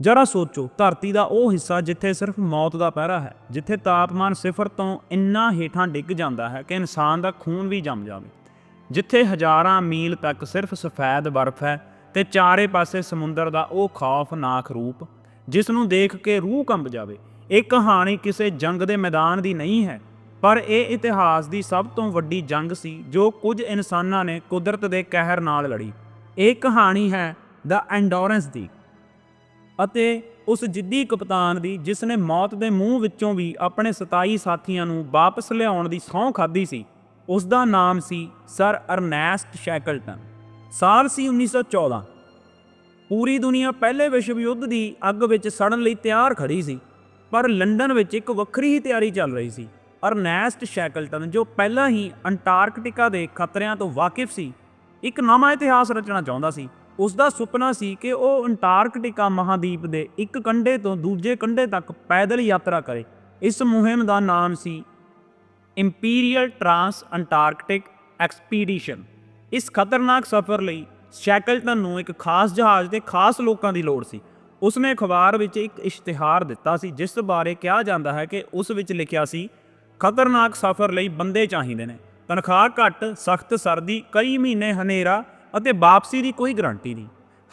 ਜਰਾ ਸੋਚੋ, ਧਰਤੀ ਦਾ ਉਹ ਹਿੱਸਾ ਜਿੱਥੇ ਸਿਰਫ ਮੌਤ ਦਾ ਪਹਿਰਾ ਹੈ, ਜਿੱਥੇ ਤਾਪਮਾਨ ਸਿਫਰ ਤੋਂ ਇੰਨਾ ਹੇਠਾਂ ਡਿੱਗ ਜਾਂਦਾ ਹੈ ਕਿ ਇਨਸਾਨ ਦਾ ਖੂਨ ਵੀ ਜੰਮ ਜਾਵੇ। ਜਿੱਥੇ ਹਜ਼ਾਰਾਂ ਮੀਲ ਤੱਕ ਸਿਰਫ ਸਫੈਦ ਬਰਫ਼ ਹੈ ਤੇ ਚਾਰੇ ਪਾਸੇ ਸਮੁੰਦਰ ਦਾ ਉਹ ਖੌਫਨਾਕ ਰੂਪ ਜਿਸ ਨੂੰ ਦੇਖ ਕੇ ਰੂਹ ਕੰਬ ਜਾਵੇ, ਇਹ ਕਹਾਣੀ ਕਿਸੇ ਜੰਗ ਦੇ ਮੈਦਾਨ ਦੀ ਨਹੀਂ ਹੈ, ਪਰ ਇਹ ਇਤਿਹਾਸ ਦੀ ਸਭ ਤੋਂ ਵੱਡੀ ਜੰਗ ਸੀ ਜੋ ਕੁਝ ਇਨਸਾਨਾਂ ਨੇ ਕੁਦਰਤ ਦੇ ਕਹਿਰ ਨਾਲ ਲੜੀ। ਇਹ ਕਹਾਣੀ ਹੈ ਦਾ ਐਂਡੋਰੈਂਸ ਦੀ। ਅਤੇ ਉਸ ਜਿੱਦੀ ਕਪਤਾਨ ਦੀ ਜਿਸ ਨੇ ਮੌਤ ਦੇ ਮੂੰਹ ਵਿੱਚੋਂ ਵੀ ਆਪਣੇ 27 ਸਾਥੀਆਂ ਨੂੰ ਵਾਪਸ ਲਿਆਉਣ ਦੀ ਸਹੁੰ ਖਾਧੀ ਸੀ, ਉਸ ਦਾ ਨਾਮ ਸੀ ਸਰ ਅਰਨੈਸਟ ਸ਼ੈਕਲਟਨ। ਸਾਲ ਸੀ 1914 ਪੂਰੀ ਦੁਨੀਆ ਪਹਿਲੇ ਵਿਸ਼ਵ ਯੁੱਧ ਦੀ ਅੱਗ ਵਿੱਚ ਸੜਨ ਲਈ ਤਿਆਰ ਖੜੀ ਸੀ, ਪਰ ਲੰਡਨ ਵਿੱਚ ਇੱਕ ਵੱਖਰੀ ਹੀ ਤਿਆਰੀ ਚੱਲ ਰਹੀ ਸੀ। ਅਰਨੈਸਟ ਸ਼ੈਕਲਟਨ, ਜੋ ਪਹਿਲਾਂ ਹੀ ਅੰਟਾਰਕਟਿਕਾ ਦੇ ਖਤਰਿਆਂ ਤੋਂ ਵਾਕਿਫ ਸੀ, ਇੱਕ ਨਵਾਂ ਇਤਿਹਾਸ ਰਚਣਾ ਚਾਹੁੰਦਾ ਸੀ। ਉਸ ਦਾ ਸੁਪਨਾ ਸੀ ਕਿ ਉਹ ਅੰਟਾਰਕਟਿਕਾ ਮਹਾਦੀਪ ਦੇ ਇੱਕ ਕੰਢੇ ਤੋਂ ਦੂਜੇ ਕੰਢੇ ਤੱਕ ਪੈਦਲ ਯਾਤਰਾ ਕਰੇ। ਇਸ ਮੁਹਿੰਮ ਦਾ ਨਾਮ ਸੀ ਇੰਪੀਰੀਅਲ ਟਰਾਂਸ ਅੰਟਾਰਕਟਿਕ ਐਕਸਪੀਡੀਸ਼ਨ। ਇਸ ਖਤਰਨਾਕ ਸਫ਼ਰ ਲਈ ਸ਼ੈਕਲਟਨ ਨੂੰ ਇੱਕ ਖਾਸ ਜਹਾਜ਼ ਤੇ ਖਾਸ ਲੋਕਾਂ ਦੀ ਲੋੜ ਸੀ। ਉਸਨੇ ਅਖਬਾਰ ਵਿੱਚ ਇੱਕ ਇਸ਼ਤਿਹਾਰ ਦਿੱਤਾ ਸੀ, ਜਿਸ ਬਾਰੇ ਕਿਹਾ ਜਾਂਦਾ ਹੈ ਕਿ ਉਸ ਵਿੱਚ ਲਿਖਿਆ ਸੀ, ਖਤਰਨਾਕ ਸਫ਼ਰ ਲਈ ਬੰਦੇ ਚਾਹੀਦੇ ਨੇ। ਤਨਖਾਹ ਘੱਟ, ਸਖਤ ਸਰਦੀ, ਕਈ ਮਹੀਨੇ ਹਨੇਰਾ ਅਤੇ ਵਾਪਸੀ ਦੀ ਕੋਈ ਗਾਰੰਟੀ ਨਹੀਂ।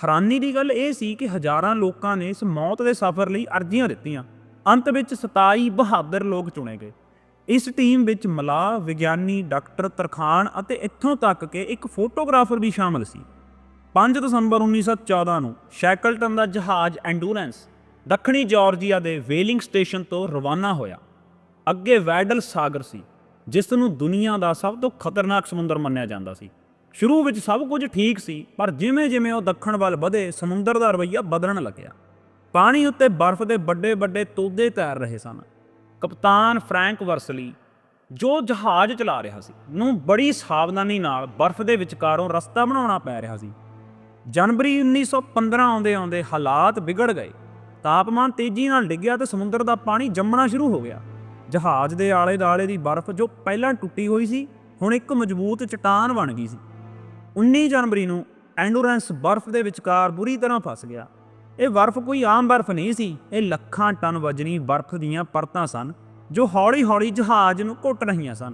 ਹੈਰਾਨੀ ਦੀ ਗੱਲ ਇਹ ਸੀ ਕਿ ਹਜ਼ਾਰਾਂ ਲੋਕਾਂ ਨੇ ਇਸ ਮੌਤ ਦੇ ਸਫ਼ਰ ਲਈ ਅਰਜ਼ੀਆਂ ਦਿੱਤੀਆਂ। ਅੰਤ ਵਿੱਚ 27 ਬਹਾਦਰ ਲੋਕ ਚੁਣੇ ਗਏ। ਇਸ ਟੀਮ ਵਿੱਚ ਮਲਾਹ ਵਿਗਿਆਨੀ, ਡਾਕਟਰ ਤਰਖਾਨ ਅਤੇ ਇੱਥੋਂ ਤੱਕ ਕਿ ਇੱਕ ਫੋਟੋਗ੍ਰਾਫਰ ਵੀ ਸ਼ਾਮਲ ਸੀ। 5 ਦਸੰਬਰ 1914 ਨੂੰ ਸ਼ੈਕਲਟਨ ਦਾ ਜਹਾਜ਼ ਐਂਡੂਰੈਂਸ ਦੱਖਣੀ ਜਾਰਜੀਆ ਦੇ ਵੇਲਿੰਗ ਸਟੇਸ਼ਨ ਤੋਂ ਰਵਾਨਾ ਹੋਇਆ। ਅੱਗੇ ਵੈਡਲ ਸਾਗਰ ਸੀ, ਜਿਸ ਨੂੰ ਦੁਨੀਆ ਦਾ ਸਭ ਤੋਂ ਖਤਰਨਾਕ ਸਮੁੰਦਰ ਮੰਨਿਆ ਜਾਂਦਾ ਸੀ। ਸ਼ੁਰੂ ਵਿੱਚ ਸਭ ਕੁਝ ਠੀਕ ਸੀ, ਪਰ ਜਿਵੇਂ-ਜਿਵੇਂ ਉਹ ਦੱਖਣ ਵੱਲ ਵਧੇ, ਸਮੁੰਦਰ ਦਾ ਰਵੱਈਆ ਬਦਲਣ ਲੱਗਿਆ। ਪਾਣੀ ਉੱਤੇ ਬਰਫ਼ ਦੇ ਵੱਡੇ-ਵੱਡੇ ਤੋਦੇ ਤੈਰ ਰਹੇ ਸਨ। ਕਪਤਾਨ ਫਰੈਂਕ ਵਰਸਲੀ, ਜੋ ਜਹਾਜ਼ ਚਲਾ ਰਿਹਾ ਸੀ, ਨੂੰ ਬੜੀ ਸਾਵਧਾਨੀ ਨਾਲ ਬਰਫ਼ ਦੇ ਵਿਚਕਾਰੋਂ ਰਸਤਾ ਬਣਾਉਣਾ ਪੈ ਰਿਹਾ ਸੀ। ਜਨਵਰੀ 1915 ਆਉਂਦੇ ਆਉਂਦੇ ਹਾਲਾਤ ਵਿਗੜ ਗਏ। ਤਾਪਮਾਨ ਤੇਜ਼ੀ ਨਾਲ ਡਿੱਗਿਆ ਤੇ ਸਮੁੰਦਰ ਦਾ ਪਾਣੀ ਜੰਮਣਾ ਸ਼ੁਰੂ ਹੋ ਗਿਆ। ਜਹਾਜ਼ ਦੇ ਆਲੇ-ਦਾਲੇ ਦੀ ਬਰਫ਼ ਜੋ ਪਹਿਲਾਂ ਟੁੱਟੀ ਹੋਈ ਸੀ, ਹੁਣ ਇੱਕ ਮਜ਼ਬੂਤ ਚਟਾਨ ਬਣ ਗਈ ਸੀ। 19 ਜਨਵਰੀ ਨੂੰ ਐਂਡੂਰੈਂਸ ਬਰਫ਼ ਦੇ ਵਿਚਕਾਰ ਬੁਰੀ ਤਰ੍ਹਾਂ ਫਸ ਗਿਆ। ਇਹ ਬਰਫ਼ ਕੋਈ ਆਮ ਬਰਫ਼ ਨਹੀਂ ਸੀ, ਇਹ ਲੱਖਾਂ ਟਨ ਵਜਨੀ ਬਰਫ਼ ਦੀਆਂ ਪਰਤਾਂ ਸਨ, ਜੋ ਹੌਲੀ-ਹੌਲੀ ਜਹਾਜ਼ ਨੂੰ ਘੁੱਟ ਰਹੀਆਂ ਸਨ।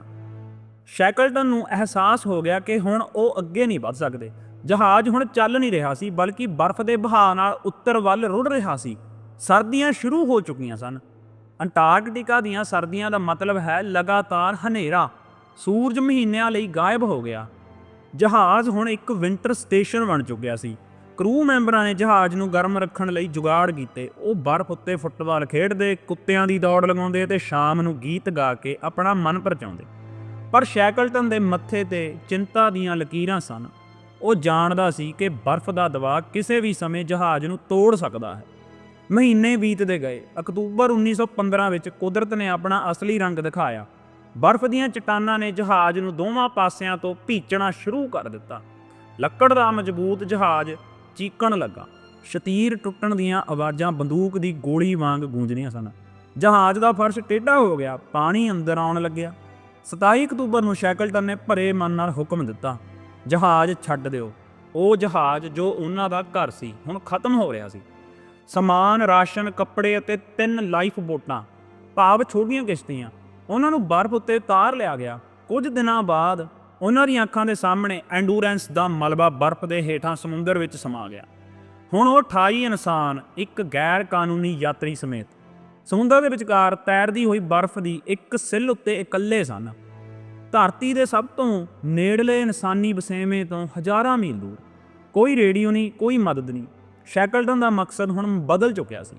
ਸ਼ੈਕਲਟਨ ਨੂੰ ਅਹਿਸਾਸ ਹੋ ਗਿਆ ਕਿ ਹੁਣ ਉਹ ਅੱਗੇ ਨਹੀਂ ਵੱਧ ਸਕਦੇ। ਜਹਾਜ਼ ਹੁਣ ਚੱਲ ਨਹੀਂ ਰਿਹਾ ਸੀ, ਬਲਕਿ ਬਰਫ਼ ਦੇ ਬਹਾਅ ਨਾਲ ਉੱਤਰ ਵੱਲ ਰੁੜ ਰਿਹਾ ਸੀ। ਸਰਦੀਆਂ ਸ਼ੁਰੂ ਹੋ ਚੁੱਕੀਆਂ ਸਨ। ਅੰਟਾਰਕਟਿਕਾ ਦੀਆਂ ਸਰਦੀਆਂ ਦਾ ਮਤਲਬ ਹੈ ਲਗਾਤਾਰ ਹਨੇਰਾ। ਸੂਰਜ ਮਹੀਨਿਆਂ ਲਈ ਗਾਇਬ ਹੋ ਗਿਆ। ਜਹਾਜ਼ ਹੁਣ ਇੱਕ ਵਿੰਟਰ ਸਟੇਸ਼ਨ ਬਣ ਚੁੱਕਿਆ ਸੀ। ਕਰੂ ਮੈਂਬਰਾਂ ਨੇ ਜਹਾਜ਼ ਨੂੰ ਗਰਮ ਰੱਖਣ ਲਈ ਜੁਗਾੜ ਕੀਤੇ। ਉਹ ਬਰਫ਼ ਉੱਤੇ ਫੁੱਟਬਾਲ ਖੇਡਦੇ, ਕੁੱਤਿਆਂ ਦੀ ਦੌੜ ਲਗਾਉਂਦੇ ਤੇ ਸ਼ਾਮ ਨੂੰ ਗੀਤ ਗਾ ਕੇ ਆਪਣਾ ਮਨ ਪਰਚਾਉਂਦੇ। ਪਰ ਸ਼ੈਕਲਟਨ ਦੇ ਮੱਥੇ ਤੇ ਚਿੰਤਾ ਦੀਆਂ ਲਕੀਰਾਂ ਸਨ। ਉਹ ਜਾਣਦਾ ਸੀ ਕਿ ਬਰਫ਼ ਦਾ ਦਬਾਅ ਕਿਸੇ ਵੀ ਸਮੇਂ ਜਹਾਜ਼ ਨੂੰ ਤੋੜ ਸਕਦਾ ਹੈ। ਮਹੀਨੇ ਬੀਤਦੇ ਗਏ। ਅਕਤੂਬਰ 1915 ਵਿੱਚ ਕੁਦਰਤ ਨੇ ਆਪਣਾ ਅਸਲੀ ਰੰਗ ਦਿਖਾਇਆ। ਬਰਫ਼ ਦੀਆਂ ਚਟਾਨਾਂ ਨੇ ਜਹਾਜ਼ ਨੂੰ ਦੋਵਾਂ ਪਾਸਿਆਂ ਤੋਂ ਭੀਚਣਾ ਸ਼ੁਰੂ ਕਰ ਦਿੱਤਾ। ਲੱਕੜ ਦਾ ਮਜ਼ਬੂਤ ਜਹਾਜ਼ ਚੀਕਣ ਲੱਗਾ। ਸ਼ਤੀਰ ਟੁੱਟਣ ਦੀਆਂ ਆਵਾਜ਼ਾਂ ਬੰਦੂਕ ਦੀ ਗੋਲੀ ਵਾਂਗ ਗੂੰਜਦੀਆਂ ਸਨ। ਜਹਾਜ਼ ਦਾ ਫਰਸ਼ ਟੇਢਾ ਹੋ ਗਿਆ, ਪਾਣੀ ਅੰਦਰ ਆਉਣ ਲੱਗਿਆ। 27 ਅਕਤੂਬਰ ਨੂੰ ਸ਼ੈਕਲਟਨ ਨੇ ਭਰੇ ਮਨ ਨਾਲ ਹੁਕਮ ਦਿੱਤਾ, ਜਹਾਜ਼ ਛੱਡ ਦਿਓ। ਉਹ ਜਹਾਜ਼ ਜੋ ਉਹਨਾਂ ਦਾ ਘਰ ਸੀ, ਹੁਣ ਖਤਮ ਹੋ ਰਿਹਾ ਸੀ। ਸਮਾਨ, ਰਾਸ਼ਨ, ਕੱਪੜੇ ਅਤੇ ਤਿੰਨ ਲਾਈਫ ਬੋਟਾਂ ਭਾਵ ਛੋਟੀਆਂ ਕਿਸ਼ਤੀਆਂ ਉਹਨਾਂ ਨੂੰ ਬਰਫ਼ ਉੱਤੇ ਉਤਾਰ ਲਿਆ ਗਿਆ। ਕੁਝ ਦਿਨਾਂ ਬਾਅਦ ਉਹਨਾਂ ਦੀਆਂ ਅੱਖਾਂ ਦੇ ਸਾਹਮਣੇ ਐਂਡੂਰੈਂਸ ਦਾ ਮਲਬਾ ਬਰਫ਼ ਦੇ ਹੇਠਾਂ ਸਮੁੰਦਰ ਵਿੱਚ ਸਮਾ ਗਿਆ। ਹੁਣ ਉਹ 28 ਇਨਸਾਨ, ਇੱਕ ਗੈਰ ਕਾਨੂੰਨੀ ਯਾਤਰੀ ਸਮੇਤ। ਸਮੁੰਦਰ ਦੇ ਵਿਚਕਾਰ ਤੈਰਦੀ ਹੋਈ ਬਰਫ਼ ਦੀ ਇੱਕ ਸਿੱਲ ਉੱਤੇ ਇਕੱਲੇ ਸਨ। ਧਰਤੀ ਦੇ ਸਭ ਤੋਂ ਨੇੜਲੇ ਇਨਸਾਨੀ ਵਸੇਵੇਂ ਤੋਂ ਹਜ਼ਾਰਾਂ ਮੀਲ ਦੂਰ। ਕੋਈ ਰੇਡੀਓ ਨਹੀਂ, ਕੋਈ ਮਦਦ ਨਹੀਂ। ਸ਼ੈਕਲਟਨ ਦਾ ਮਕਸਦ ਹੁਣ ਬਦਲ ਚੁੱਕਿਆ ਸੀ।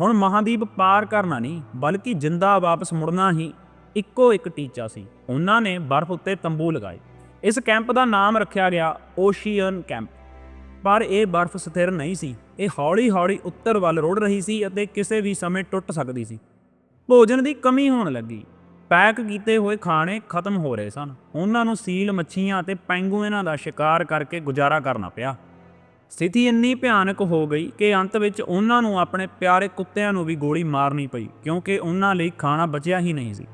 ਹੁਣ ਮਹਾਦੀਪ ਪਾਰ ਕਰਨਾ ਨਹੀਂ, ਬਲਕਿ ਜਿੰਦਾ ਵਾਪਸ ਮੁੜਨਾ ਹੀ ਇੱਕੋ ਇੱਕ ਟੀਚਾ ਸੀ। ਉਹਨਾਂ ਨੇ ਬਰਫ਼ ਉੱਤੇ ਤੰਬੂ ਲਗਾਏ। ਇਸ ਕੈਂਪ ਦਾ ਨਾਮ ਰੱਖਿਆ ਗਿਆ ਓਸ਼ੀਅਨ ਕੈਂਪ। ਪਰ ਇਹ ਬਰਫ਼ ਸਥਿਰ ਨਹੀਂ ਸੀ। ਇਹ ਹੌਲੀ-ਹੌਲੀ ਉੱਤਰ ਵੱਲ ਰੁੜ ਰਹੀ ਸੀ ਅਤੇ ਕਿਸੇ ਵੀ ਸਮੇਂ ਟੁੱਟ ਸਕਦੀ ਸੀ। ਭੋਜਨ ਦੀ ਕਮੀ ਹੋਣ ਲੱਗੀ। ਪੈਕ ਕੀਤੇ ਹੋਏ ਖਾਣੇ ਖਤਮ ਹੋ ਰਹੇ ਸਨ। ਉਹਨਾਂ ਨੂੰ ਸੀਲ ਮੱਛੀਆਂ ਅਤੇ ਪੈਂਗੂਇਨਾਂ ਦਾ ਸ਼ਿਕਾਰ ਕਰਕੇ ਗੁਜ਼ਾਰਾ ਕਰਨਾ ਪਿਆ। ਸਥਿਤੀ ਇੰਨੀ ਭਿਆਨਕ ਹੋ ਗਈ ਕਿ ਅੰਤ ਵਿੱਚ ਉਹਨਾਂ ਨੂੰ ਆਪਣੇ ਪਿਆਰੇ ਕੁੱਤਿਆਂ ਨੂੰ ਵੀ ਗੋਲੀ ਮਾਰਨੀ ਪਈ, ਕਿਉਂਕਿ ਉਹਨਾਂ ਲਈ ਖਾਣਾ ਬਚਿਆ ਹੀ ਨਹੀਂ ਸੀ।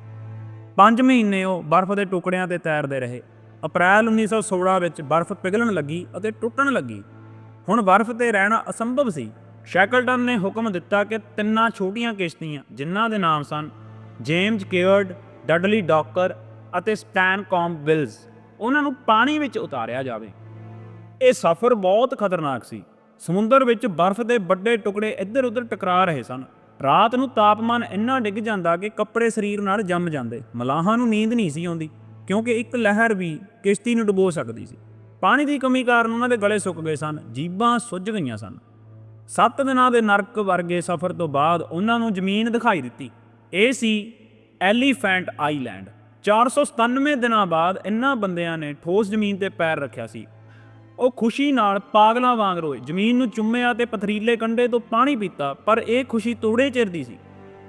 5 ਮਹੀਨੇ ਉਹ ਬਰਫ਼ ਦੇ ਟੁਕੜਿਆਂ ਤੇ ਤੈਰਦੇ ਰਹੇ। ਅਪ੍ਰੈਲ 1916 ਵਿੱਚ ਬਰਫ਼ ਪਿਘਲਣ ਲੱਗੀ ਅਤੇ ਟੁੱਟਣ ਲੱਗੀ। ਹੁਣ ਬਰਫ਼ ਤੇ ਰਹਿਣਾ ਅਸੰਭਵ ਸੀ। ਸ਼ੈਕਲਟਨ ਨੇ ਹੁਕਮ ਦਿੱਤਾ ਕਿ ਤਿੰਨਾਂ ਛੋਟੀਆਂ ਕਿਸ਼ਤੀਆਂ, ਜਿਨ੍ਹਾਂ ਦੇ ਨਾਮ ਸਨ ਜੇਮਜ਼ ਕੇਅਰਡ, ਡਡਲੀ ਡਾਕਰ ਅਤੇ ਸਟੈਨ ਵਿਲਸ ਉਹਨਾਂ ਨੂੰ ਪਾਣੀ ਵਿੱਚ ਉਤਾਰਿਆ ਜਾਵੇ। ਇਹ ਸਫ਼ਰ ਬਹੁਤ ਖਤਰਨਾਕ ਸੀ। ਸਮੁੰਦਰ ਵਿੱਚ ਬਰਫ਼ ਦੇ ਵੱਡੇ ਟੁਕੜੇ ਇੱਧਰ-ਉੱਧਰ ਟਕਰਾ ਰਹੇ ਸਨ। ਰਾਤ ਨੂੰ ਤਾਪਮਾਨ ਇੰਨਾ ਡਿੱਗ ਜਾਂਦਾ ਕਿ ਕੱਪੜੇ ਸਰੀਰ ਨਾਲ ਜੰਮ ਜਾਂਦੇ। ਮਲਾਹਾਂ ਨੂੰ ਨੀਂਦ ਨਹੀਂ ਸੀ ਆਉਂਦੀ, ਕਿਉਂਕਿ ਇੱਕ ਲਹਿਰ ਵੀ ਕਿਸ਼ਤੀ ਨੂੰ ਡੁਬੋ ਸਕਦੀ ਸੀ। ਪਾਣੀ ਦੀ ਕਮੀ ਕਾਰਨ ਉਹਨਾਂ ਦੇ ਗਲੇ ਸੁੱਕ ਗਏ ਸਨ, ਜੀਬਾਂ ਸੁੱਜ ਗਈਆਂ ਸਨ। ਸੱਤ ਦਿਨਾਂ ਦੇ ਨਰਕ ਵਰਗੇ ਸਫ਼ਰ ਤੋਂ ਬਾਅਦ ਉਹਨਾਂ ਨੂੰ ਜ਼ਮੀਨ ਦਿਖਾਈ ਦਿੱਤੀ। ਇਹ ਸੀ ਐਲੀਫੈਂਟ ਆਈਲੈਂਡ। 497 ਦਿਨਾਂ ਬਾਅਦ ਇਹਨਾਂ ਬੰਦਿਆਂ ਨੇ ਠੋਸ ਜ਼ਮੀਨ ਤੇ ਪੈਰ ਰੱਖਿਆ ਸੀ। ਉਹ ਖੁਸ਼ੀ ਨਾਲ ਪਾਗਲਾਂ ਵਾਂਗ ਰੋਏ। ਜ਼ਮੀਨ ਨੂੰ ਚੁੰਮਿਆ ਤੇ ਪਥਰੀਲੇ ਕੰਡੇ ਤੋਂ ਪਾਣੀ ਪੀਤਾ, ਪਰ ਇਹ ਖੁਸ਼ੀ ਥੋੜੇ ਚਿਰ ਦੀ ਸੀ।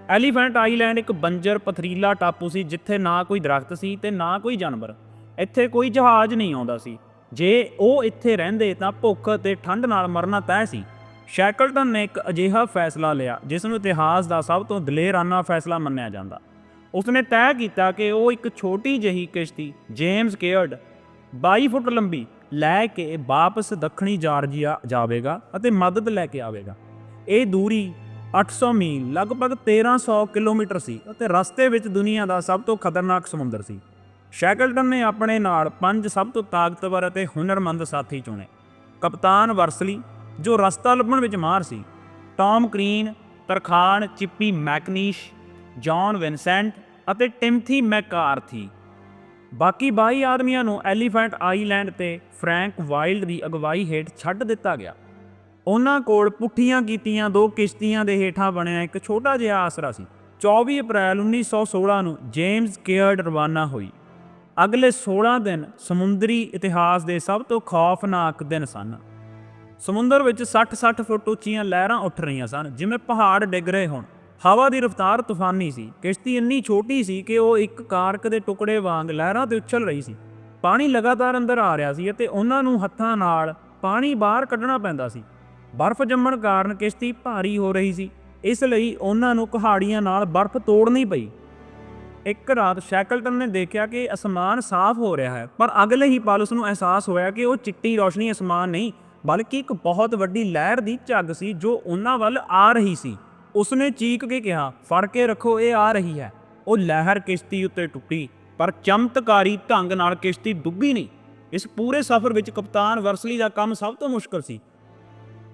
ਐਲੀਫੈਂਟ ਆਈਲੈਂਡ ਇੱਕ ਬੰਜਰ ਪਥਰੀਲਾ ਟਾਪੂ ਸੀ, ਜਿੱਥੇ ਨਾ ਕੋਈ ਦਰਖਤ ਸੀ ਤੇ ਨਾ ਕੋਈ ਜਾਨਵਰ। ਇੱਥੇ ਕੋਈ ਜਹਾਜ਼ ਨਹੀਂ ਆਉਂਦਾ ਸੀ। ਜੇ ਉਹ ਇੱਥੇ ਰਹਿੰਦੇ ਤਾਂ ਭੁੱਖ ਤੇ ਠੰਡ ਨਾਲ ਮਰਨਾ ਤੈਅ ਸੀ। ਸ਼ੈਕਲਟਨ ਨੇ ਇੱਕ ਅਜਿਹਾ ਫੈਸਲਾ ਲਿਆ, ਜਿਸ ਨੂੰ ਇਤਿਹਾਸ ਦਾ ਸਭ ਤੋਂ ਦਲੇਰਾਨਾ ਫੈਸਲਾ ਮੰਨਿਆ ਜਾਂਦਾ। ਉਸਨੇ ਤੈਅ ਕੀਤਾ ਕਿ ਉਹ ਇੱਕ ਛੋਟੀ ਜਿਹੀ ਕਿਸ਼ਤੀ, ਜੇਮਸ ਕੇਅਰਡ 22 ਫੁੱਟ ਲੰਬੀ ਲੈ ਕੇ ਵਾਪਸ ਦੱਖਣੀ ਜਾਰਜੀਆ ਜਾਵੇਗਾ ਅਤੇ ਮਦਦ ਲੈ ਕੇ ਆਵੇਗਾ। ਇਹ ਦੂਰੀ 800 ਮੀਲ, ਲਗਭਗ 1300 ਕਿਲੋਮੀਟਰ ਸੀ ਅਤੇ ਰਸਤੇ ਵਿੱਚ ਦੁਨੀਆ ਦਾ ਸਭ ਤੋਂ ਖਤਰਨਾਕ ਸਮੁੰਦਰ ਸੀ। ਸ਼ੈਕਲਟਨ ਨੇ ਆਪਣੇ ਨਾਲ ਪੰਜ ਸਭ ਤੋਂ ਤਾਕਤਵਰ ਅਤੇ ਹੁਨਰਮੰਦ ਸਾਥੀ ਚੁਣੇ। ਕਪਤਾਨ ਵਰਸਲੀ, ਜੋ ਰਸਤਾ ਲੱਭਣ ਵਿੱਚ ਮਾਹਰ ਸੀ, ਟਾਮ ਕਰੀਨ ਤਰਖਾਨ ਚਿੱਪੀ ਮੈਕਨੀਸ਼, ਜੌਨ ਵਿਨਸੈਂਟ ਅਤੇ ਟਿਮਥੀ ਮੈਕਾਰਥੀ ਬਾਕੀ 22 ਆਦਮੀਆਂ ਨੂੰ ਐਲੀਫੈਂਟ ਆਈਲੈਂਡ ਤੇ ਫ੍ਰੈਂਕ ਵਾਈਲਡ ਦੀ ਅਗਵਾਈ ਹੇਠ ਛੱਡ ਦਿੱਤਾ ਗਿਆ। ਉਹਨਾਂ ਕੋਲ ਪੁੱਠੀਆਂ ਕੀਤੀਆਂ ਦੋ ਕਿਸ਼ਤੀਆਂ ਦੇ ਹੇਠਾਂ ਬਣਿਆ ਇੱਕ ਛੋਟਾ ਜਿਹਾ ਆਸਰਾ ਸੀ। 24 ਅਪ੍ਰੈਲ 1916 ਨੂੰ ਜੇਮਸ ਕੇਅਰਡ ਰਵਾਨਾ ਹੋਈ। ਅਗਲੇ 16 ਦਿਨ ਸਮੁੰਦਰੀ ਇਤਿਹਾਸ ਦੇ ਸਭ ਤੋਂ ਖੌਫਨਾਕ ਦਿਨ ਸਨ। ਸਮੁੰਦਰ ਵਿੱਚ 60-60 ਫੁੱਟ ਉੱਚੀਆਂ ਲਹਿਰਾਂ ਉੱਠ ਰਹੀਆਂ ਸਨ, ਜਿਵੇਂ ਪਹਾੜ ਡਿੱਗ ਰਹੇ ਹੋਣ। ਹਵਾ ਦੀ ਰਫ਼ਤਾਰ ਤੂਫਾਨੀ ਸੀ। ਕਿਸ਼ਤੀ ਇੰਨੀ ਛੋਟੀ ਸੀ ਕਿ ਉਹ ਇੱਕ ਕਾਰਕ ਦੇ ਟੁਕੜੇ ਵਾਂਗ ਲਹਿਰਾਂ ਤੇ ਉਛਲ ਰਹੀ ਸੀ। ਪਾਣੀ ਲਗਾਤਾਰ ਅੰਦਰ ਆ ਰਿਹਾ ਸੀ ਅਤੇ ਉਹਨਾਂ ਨੂੰ ਹੱਥਾਂ ਨਾਲ ਪਾਣੀ ਬਾਹਰ ਕੱਢਣਾ ਪੈਂਦਾ ਸੀ। ਬਰਫ਼ ਜੰਮਣ ਕਾਰਨ ਕਿਸ਼ਤੀ ਭਾਰੀ ਹੋ ਰਹੀ ਸੀ। ਇਸ ਲਈ ਉਹਨਾਂ ਨੂੰ ਕੁਹਾੜੀਆਂ ਨਾਲ ਬਰਫ਼ ਤੋੜਨੀ ਪਈ। ਇੱਕ ਰਾਤ ਸ਼ੈਕਲਟਨ ਨੇ ਦੇਖਿਆ ਕਿ ਅਸਮਾਨ ਸਾਫ਼ ਹੋ ਰਿਹਾ ਹੈ, ਪਰ ਅਗਲੇ ਹੀ ਪਲ ਉਸ ਨੂੰ ਅਹਿਸਾਸ ਹੋਇਆ ਕਿ ਉਹ ਚਿੱਟੀ ਰੋਸ਼ਨੀ ਅਸਮਾਨ ਨਹੀਂ, ਬਲਕਿ ਇੱਕ ਬਹੁਤ ਵੱਡੀ ਲਹਿਰ ਦੀ ਝੱਗ ਸੀ ਜੋ ਉਹਨਾਂ ਵੱਲ ਆ ਰਹੀ ਸੀ। ਉਸਨੇ ਚੀਕ ਕੇ ਕਿਹਾ, ਫੜ ਕੇ ਰੱਖੋ, ਇਹ ਆ ਰਹੀ ਹੈ। ਉਹ ਲਹਿਰ ਕਿਸ਼ਤੀ ਉੱਤੇ ਟੁੱਟੀ, ਪਰ ਚਮਤਕਾਰੀ ਢੰਗ ਨਾਲ ਕਿਸ਼ਤੀ ਡੁੱਬੀ ਨਹੀਂ। ਇਸ ਪੂਰੇ ਸਫ਼ਰ ਵਿੱਚ ਕਪਤਾਨ ਵਰਸਲੀ ਦਾ ਕੰਮ ਸਭ ਤੋਂ ਮੁਸ਼ਕਲ ਸੀ।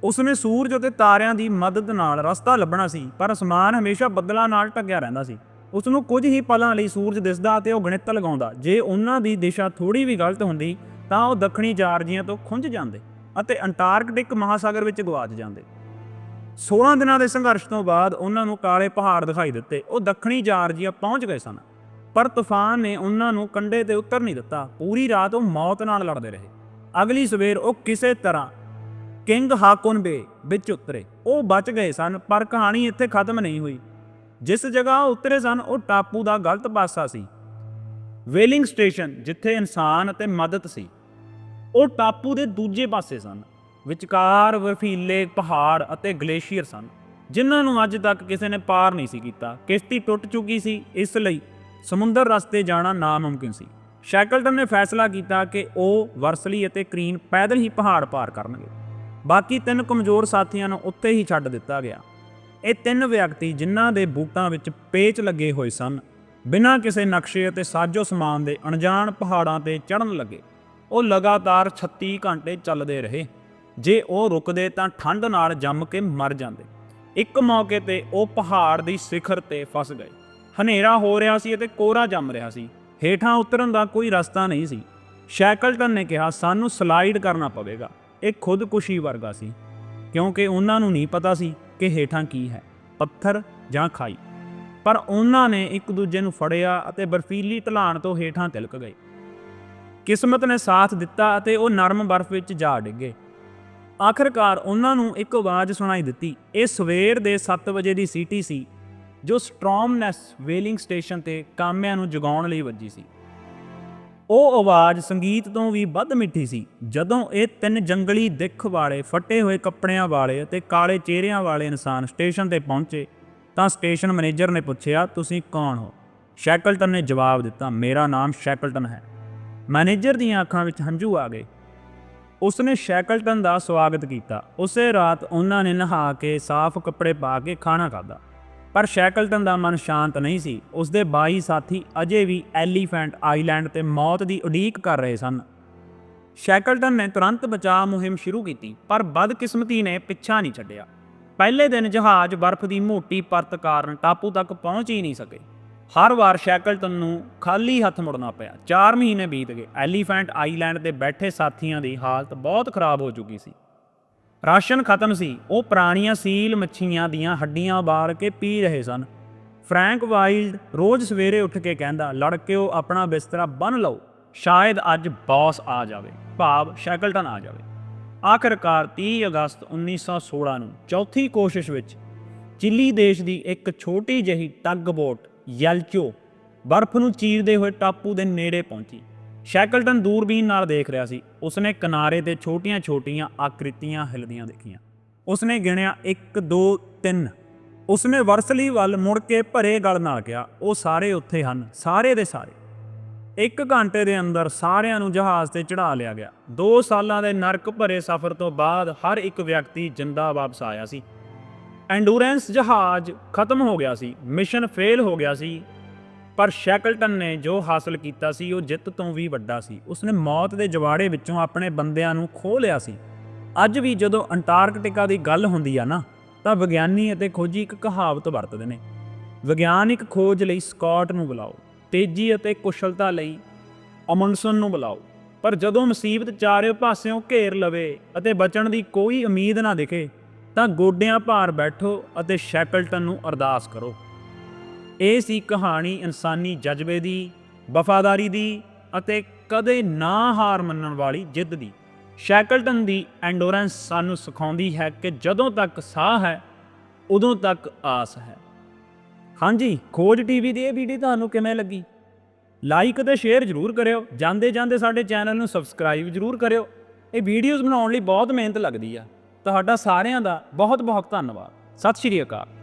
ਉਸਨੇ ਸੂਰਜ ਅਤੇ ਤਾਰਿਆਂ ਦੀ ਮਦਦ ਨਾਲ ਰਸਤਾ ਲੱਭਣਾ ਸੀ, ਪਰ ਅਸਮਾਨ ਹਮੇਸ਼ਾ ਬੱਦਲਾਂ ਨਾਲ ਢੱਕਿਆ ਰਹਿੰਦਾ ਸੀ। ਉਸ ਨੂੰ ਕੁਝ ਹੀ ਪਲਾਂ ਲਈ ਸੂਰਜ ਦਿਸਦਾ ਅਤੇ ਉਹ ਗਣਿਤ ਲਗਾਉਂਦਾ, ਜੇ ਉਹਨਾਂ ਦੀ ਦਿਸ਼ਾ ਥੋੜੀ ਵੀ ਗਲਤ ਹੁੰਦੀ, ਤਾਂ ਉਹ ਦੱਖਣੀ ਜਾਰਜੀਆਂ ਤੋਂ ਖੁੰਝ ਜਾਂਦੇ ਅਤੇ ਅੰਟਾਰਕਟਿਕ ਮਹਾਸਾਗਰ ਵਿੱਚ ਗਵਾਚ ਜਾਂਦੇ। 16 ਦਿਨਾਂ ਦੇ ਸੰਘਰਸ਼ ਤੋਂ ਬਾਅਦ ਉਹਨਾਂ ਨੂੰ ਕਾਲੇ ਪਹਾੜ ਦਿਖਾਈ ਦਿੱਤੇ। ਉਹ ਦੱਖਣੀ ਜਾਰਜੀਆ ਪਹੁੰਚ ਗਏ ਸਨ। ਪਰ ਤੂਫਾਨ ਨੇ ਉਹਨਾਂ ਨੂੰ ਕੰਢੇ ਤੇ ਉਤਰ ਨਹੀਂ ਦਿੱਤਾ। ਪੂਰੀ ਰਾਤ ਉਹ ਮੌਤ ਨਾਲ ਲੜਦੇ ਰਹੇ। ਅਗਲੀ ਸਵੇਰ ਉਹ ਕਿਸੇ ਤਰ੍ਹਾਂ ਕਿੰਗ ਹਾਕੁਨਬੇ ਵਿੱਚ ਉਤਰੇ। ਉਹ ਬਚ ਗਏ ਸਨ, ਪਰ ਕਹਾਣੀ ਇੱਥੇ ਖਤਮ ਨਹੀਂ ਹੋਈ। ਜਿਸ ਜਗ੍ਹਾ ਉਹ ਉਤਰੇ ਸਨ, ਉਹ ਟਾਪੂ ਦਾ ਗਲਤ ਪਾਸਾ ਸੀ। ਵੇਲਿੰਗ ਸਟੇਸ਼ਨ, ਜਿੱਥੇ ਇਨਸਾਨ ਅਤੇ ਮਦਦ ਸੀ। ਉਹ ਟਾਪੂ ਦੇ ਦੂਜੇ ਪਾਸੇ ਸਨ। ਵਿਚਕਾਰ ਬਰਫੀਲੇ ਪਹਾੜ ਅਤੇ ਗਲੇਸ਼ੀਅਰ ਸਨ, ਜਿਨ੍ਹਾਂ ਨੂੰ ਅੱਜ ਤੱਕ ਕਿਸੇ ਨੇ ਪਾਰ ਨਹੀਂ ਸੀ ਕੀਤਾ। ਕਿਸ਼ਤੀ ਟੁੱਟ ਚੁੱਕੀ ਸੀ, ਇਸ ਲਈ ਸਮੁੰਦਰ ਰਸਤੇ ਜਾਣਾ ਨਾਮੁਮਕਿਨ ਸੀ। ਸ਼ੈਕਲਟਨ ਨੇ ਫੈਸਲਾ ਕੀਤਾ ਕਿ ਉਹ ਵਰਸਲੀ ਅਤੇ ਕਰੀਨ ਪੈਦਲ ਹੀ ਪਹਾੜ ਪਾਰ ਕਰਨਗੇ। ਬਾਕੀ ਤਿੰਨ ਕਮਜ਼ੋਰ ਸਾਥੀਆਂ ਨੂੰ ਉੱਤੇ ਹੀ ਛੱਡ ਦਿੱਤਾ ਗਿਆ। ਇਹ ਤਿੰਨ ਵਿਅਕਤੀ ਜਿਨ੍ਹਾਂ ਦੇ ਬੂਟਾਂ ਵਿੱਚ ਪੇਚ ਲੱਗੇ ਹੋਏ ਸਨ, ਬਿਨਾਂ ਕਿਸੇ ਨਕਸ਼ੇ ਅਤੇ ਸਾਜੋ ਸਮਾਨ ਦੇ ਅਣਜਾਣ ਪਹਾੜਾਂ ਤੇ ਚੜ੍ਹਨ ਲੱਗੇ। ਉਹ ਲਗਾਤਾਰ 36 ਘੰਟੇ ਚੱਲਦੇ ਰਹੇ। ਜੇ ਉਹ ਰੁਕਦੇ ਤਾਂ ਠੰਡ ਨਾਲ ਜੰਮ ਕੇ ਮਰ ਜਾਂਦੇ। ਇੱਕ ਮੌਕੇ ਤੇ ਉਹ ਪਹਾੜ ਦੀ ਸਿਖਰ ਤੇ ਫਸ ਗਏ। ਹਨੇਰਾ ਹੋ ਰਿਹਾ ਸੀ ਅਤੇ ਕੋਹਰਾ ਜੰਮ ਰਿਹਾ ਸੀ। ਹੇਠਾਂ ਉਤਰਨ ਦਾ ਕੋਈ ਰਸਤਾ ਨਹੀਂ ਸੀ। ਸ਼ੈਕਲਟਨ ਨੇ ਕਿਹਾ, ਸਾਨੂੰ ਸਲਾਈਡ ਕਰਨਾ ਪਵੇਗਾ। ਇਹ ਖੁਦਕੁਸ਼ੀ ਵਰਗਾ ਸੀ, ਕਿਉਂਕਿ ਉਹਨਾਂ ਨੂੰ ਨਹੀਂ ਪਤਾ ਸੀ ਕਿ ਹੇਠਾਂ ਕੀ ਹੈ, ਪੱਥਰ ਜਾਂ ਖਾਈ। ਪਰ ਉਹਨਾਂ ਨੇ ਇੱਕ ਦੂਜੇ ਨੂੰ ਫੜਿਆ ਅਤੇ ਬਰਫੀਲੀ ਢਲਾਣ ਤੋਂ ਹੇਠਾਂ ਤਿਲਕ ਗਏ। ਕਿਸਮਤ ਨੇ ਸਾਥ ਦਿੱਤਾ ਅਤੇ ਉਹ ਨਰਮ ਬਰਫ਼ ਵਿੱਚ ਜਾ ਡਿੱਗੇ। ਆਖਰਕਾਰ ਉਹਨਾਂ ਨੂੰ ਇੱਕ ਆਵਾਜ਼ ਸੁਣਾਈ ਦਿੱਤੀ। ਇਹ ਸਵੇਰ ਦੇ 7 ਵਜੇ ਦੀ ਸੀਟੀ ਸੀ, ਜੋ ਸਟ੍ਰੋਮਨੈਸ ਵੇਲਿੰਗ ਸਟੇਸ਼ਨ ਤੇ ਕਾਮਿਆਂ ਨੂੰ ਜਗਾਉਣ ਲਈ ਵੱਜੀ ਸੀ। ਉਹ ਆਵਾਜ਼ ਸੰਗੀਤ ਤੋਂ ਵੀ ਵੱਧ ਮਿੱਠੀ ਸੀ। ਜਦੋਂ ਇਹ ਤਿੰਨ ਜੰਗਲੀ ਦਿੱਖ ਵਾਲੇ, ਫੱਟੇ ਹੋਏ ਕੱਪੜਿਆਂ ਵਾਲੇ ਅਤੇ ਕਾਲੇ ਚਿਹਰਿਆਂ ਵਾਲੇ ਇਨਸਾਨ ਸਟੇਸ਼ਨ ਤੇ ਪਹੁੰਚੇ, ਤਾਂ ਸਟੇਸ਼ਨ ਮੈਨੇਜਰ ਨੇ ਪੁੱਛਿਆ, ਤੁਸੀਂ ਕੌਣ ਹੋ? ਸ਼ੈਕਲਟਨ ਨੇ ਜਵਾਬ ਦਿੱਤਾ, ਮੇਰਾ ਨਾਮ ਸ਼ੈਕਲਟਨ ਹੈ। ਮੈਨੇਜਰ ਦੀਆਂ ਅੱਖਾਂ ਵਿੱਚ ਹੰਝੂ ਆ ਗਏ। ਉਸਨੇ ਸ਼ੈਕਲਟਨ ਦਾ ਸਵਾਗਤ ਕੀਤਾ। ਉਸੇ ਰਾਤ ਉਹਨਾਂ ਨੇ ਨਹਾ ਕੇ ਸਾਫ਼ ਕੱਪੜੇ ਪਾ ਕੇ ਖਾਣਾ ਖਾਧਾ। ਪਰ ਸ਼ੈਕਲਟਨ ਦਾ ਮਨ ਸ਼ਾਂਤ ਨਹੀਂ ਸੀ। ਉਸਦੇ 22 ਸਾਥੀ ਅਜੇ ਵੀ ਐਲੀਫੈਂਟ ਆਈਲੈਂਡ ਤੇ ਮੌਤ ਦੀ ਉਡੀਕ ਕਰ ਰਹੇ ਸਨ। ਸ਼ੈਕਲਟਨ ਨੇ ਤੁਰੰਤ ਬਚਾਅ ਮੁਹਿੰਮ ਸ਼ੁਰੂ ਕੀਤੀ, ਪਰ ਬਦਕਿਸਮਤੀ ਨੇ ਪਿੱਛਾ ਨਹੀਂ ਛੱਡਿਆ। ਪਹਿਲੇ ਦਿਨ ਜਹਾਜ਼ ਬਰਫ਼ ਦੀ ਮੋਟੀ ਪਰਤ ਕਾਰਨ ਟਾਪੂ ਤੱਕ ਪਹੁੰਚ ਹੀ ਨਹੀਂ ਸਕੇ। ਹਰ ਵਾਰ ਸ਼ੈਕਲਟਨ ਨੂੰ ਖਾਲੀ ਹੱਥ ਮੁੜਨਾ ਪਿਆ। 4 ਮਹੀਨੇ ਬੀਤ ਗਏ। ਐਲੀਫੈਂਟ ਆਈਲੈਂਡ ਤੇ ਬੈਠੇ ਸਾਥੀਆਂ ਦੀ ਹਾਲਤ ਬਹੁਤ ਖਰਾਬ ਹੋ ਚੁੱਕੀ ਸੀ। ਰਾਸ਼ਨ ਖਤਮ ਸੀ। ਉਹ ਪੁਰਾਣੀਆਂ ਸੀਲ ਮੱਛੀਆਂ ਦੀਆਂ ਹੱਡੀਆਂ ਬਾਰ ਕੇ ਪੀ ਰਹੇ ਸਨ। ਫਰੈਂਕ ਵਾਈਲਡ ਰੋਜ਼ ਸਵੇਰੇ ਉੱਠ ਕੇ ਕਹਿੰਦਾ ਲੜਕਿਓ ਆਪਣਾ ਬਿਸਤਰਾ ਬੰਨ ਲਓ। ਸ਼ਾਇਦ ਅੱਜ ਬੌਸ ਆ ਜਾਵੇ। ਭਾਵ ਸ਼ੈਕਲਟਨ ਆ ਜਾਵੇ। ਆਖਰਕਾਰ 30 ਅਗਸਤ 1916 ਨੂੰ ਚੌਥੀ ਕੋਸ਼ਿਸ਼ ਵਿੱਚ ਚਿਲੀ ਦੇਸ਼ ਦੀ ਇੱਕ ਛੋਟੀ ਜਿਹੀ ਟੱਗ ਬੋਟ ਯੈਲਚੋ, ਬਰਫ਼ ਨੂੰ ਚੀਰਦੇ ਹੋਏ ਟਾਪੂ ਦੇ ਨੇੜੇ ਪਹੁੰਚੀ। ਸ਼ੈਕਲਟਨ ਦੂਰਬੀਨ ਨਾਲ ਦੇਖ ਰਿਹਾ ਸੀ। ਉਸਨੇ ਕਿਨਾਰੇ ਤੇ ਛੋਟੀਆਂ-ਛੋਟੀਆਂ ਆਕ੍ਰਿਤੀਆਂ ਹਿਲਦੀਆਂ ਦੇਖੀਆਂ। ਉਸਨੇ ਗਿਣਿਆ 1 2 3 ਉਸਨੇ ਵਰਸਲੀ ਵੱਲ ਮੁੜ ਕੇ ਭਰੇ ਗਲ ਨਾਲ ਕਿਹਾ, ਉਹ ਸਾਰੇ ਉੱਥੇ ਹਨ, ਸਾਰੇ ਦੇ ਸਾਰੇ। ਇੱਕ ਘੰਟੇ ਦੇ ਅੰਦਰ ਸਾਰਿਆਂ ਨੂੰ ਜਹਾਜ਼ ਤੇ ਚੜਾ ਲਿਆ ਗਿਆ। 2 ਸਾਲਾਂ ਦੇ ਨਰਕ ਭਰੇ ਸਫ਼ਰ ਤੋਂ ਬਾਅਦ ਹਰ ਇੱਕ ਵਿਅਕਤੀ ਜਿੰਦਾ ਵਾਪਸ ਆਇਆ ਸੀ। ਐਂਡੂਰੈਂਸ ਜਹਾਜ਼ ਖਤਮ ਹੋ ਗਿਆ ਸੀ ਮਿਸ਼ਨ ਫੇਲ ਹੋ ਗਿਆ ਸੀ, ਪਰ ਸ਼ੈਕਲਟਨ ਨੇ ਜੋ ਹਾਸਲ ਕੀਤਾ ਸੀ, ਉਹ ਜਿੱਤ ਤੋਂ ਵੀ ਵੱਡਾ ਸੀ। ਉਸਨੇ ਮੌਤ ਦੇ ਜਵਾੜੇ ਵਿੱਚੋਂ ਆਪਣੇ ਬੰਦਿਆਂ ਨੂੰ ਖੋਹ ਲਿਆ ਸੀ। ਅੱਜ ਵੀ ਜਦੋਂ ਅੰਟਾਰਕਟਿਕਾ ਦੀ ਗੱਲ ਹੁੰਦੀ ਆ ਨਾ, ਤਾਂ ਵਿਗਿਆਨੀ ਅਤੇ ਖੋਜੀ ਇੱਕ ਕਹਾਵਤ ਵਰਤਦੇ ਨੇ। ਵਿਗਿਆਨਿਕ ਖੋਜ ਲਈ ਸਕਾਟ ਨੂੰ ਬੁਲਾਓ, ਤੇਜ਼ੀ ਅਤੇ ਕੁਸ਼ਲਤਾ ਲਈ ਅਮੰਡਸਨ ਨੂੰ ਬੁਲਾਓ, ਪਰ ਜਦੋਂ ਮੁਸੀਬਤ ਚਾਰੇ ਪਾਸਿਓਂ ਘੇਰ ਲਵੇ ਅਤੇ ਬਚਣ ਦੀ ਕੋਈ ਉਮੀਦ ਨਾ ਦਿਖੇ ਤਾਂ ਗੋਡਿਆਂ ਭਾਰ ਬੈਠੋ ਅਤੇ ਸ਼ੈਕਲਟਨ ਨੂੰ ਅਰਦਾਸ ਕਰੋ। ਇਹ ਸੀ ਕਹਾਣੀ ਇਨਸਾਨੀ ਜਜ਼ਬੇ ਦੀ, ਵਫਾਦਾਰੀ ਦੀ ਅਤੇ ਕਦੇ ਨਾ ਹਾਰ ਮੰਨਣ ਵਾਲੀ ਜਿੱਦ ਦੀ। ਸ਼ੈਕਲਟਨ ਦੀ ਐਂਡੋਰੈਂਸ ਸਾਨੂੰ ਸਿਖਾਉਂਦੀ ਹੈ ਕਿ ਜਦੋਂ ਤੱਕ ਸਾਹ ਹੈ, ਉਦੋਂ ਤੱਕ ਆਸ ਹੈ। ਹਾਂਜੀ, ਖੋਜ ਟੀਵੀ ਦੀ ਇਹ ਵੀਡੀਓ ਤੁਹਾਨੂੰ ਕਿਵੇਂ ਲੱਗੀ? ਲਾਈਕ ਅਤੇ ਸ਼ੇਅਰ ਜ਼ਰੂਰ ਕਰਿਓ। ਜਾਂਦੇ ਜਾਂਦੇ ਸਾਡੇ ਚੈਨਲ ਨੂੰ ਸਬਸਕ੍ਰਾਈਬ ਜ਼ਰੂਰ ਕਰਿਓ। ਇਹ ਵੀਡੀਓਜ਼ ਬਣਾਉਣ ਲਈ ਬਹੁਤ ਮਿਹਨਤ ਲੱਗਦੀ ਆ। ਤੁਹਾਡਾ ਸਾਰਿਆਂ ਦਾ ਬਹੁਤ ਬਹੁਤ ਧੰਨਵਾਦ। ਸਤਿ ਸ਼੍ਰੀ ਅਕਾਲ।